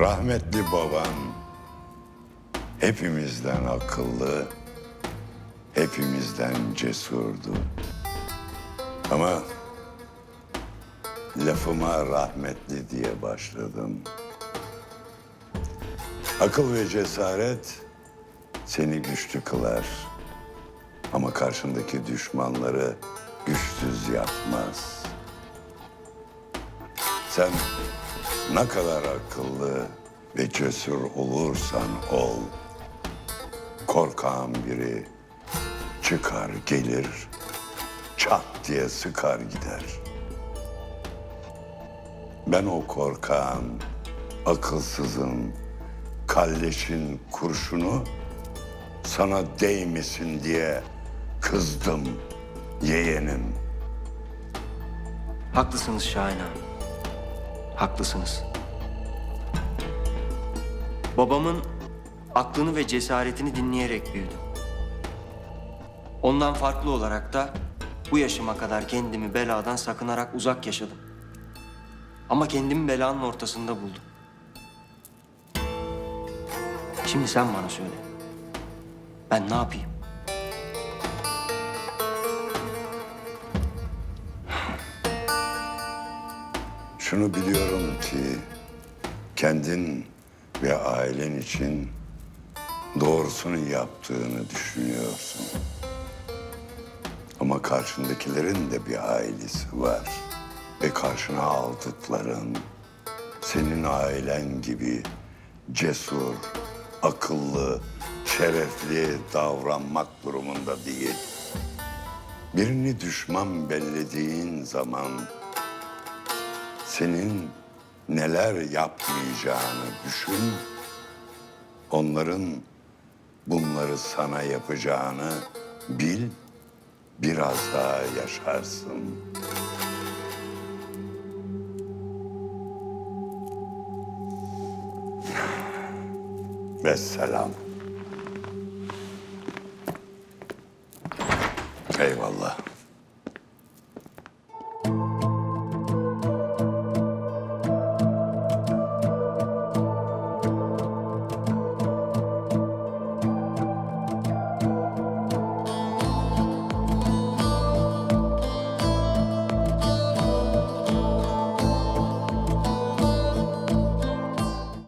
Rahmetli baban hepimizden akıllı, hepimizden cesurdu. Ama lafıma rahmetli diye başladım. Akıl ve cesaret seni güçlü kılar. Ama karşındaki düşmanları güçsüz yapmaz. Sen ne kadar akıllı ve cesur olursan ol, korkağın biri çıkar gelir, çat diye sıkar gider. Ben o korkağın, akılsızın, kalleşin kurşunu sana değmesin diye kızdım yeğenim. Haklısınız Şahin abi. Haklısınız. Babamın aklını ve cesaretini dinleyerek büyüdüm. Ondan farklı olarak da bu yaşıma kadar kendimi beladan sakınarak uzak yaşadım. Ama kendimi belanın ortasında buldum. Şimdi sen bana söyle. Ben ne yapayım? Şunu biliyorum ki kendin ve ailen için doğrusunu yaptığını düşünüyorsun. Ama karşındakilerin de bir ailesi var. Ve karşına aldıkların senin ailen gibi cesur, akıllı, şerefli davranmak durumunda değil. Birini düşman bellediğin zaman senin neler yapmayacağını düşün. Onların bunları sana yapacağını bil, biraz daha yaşarsın. Vesselam. Eyvallah.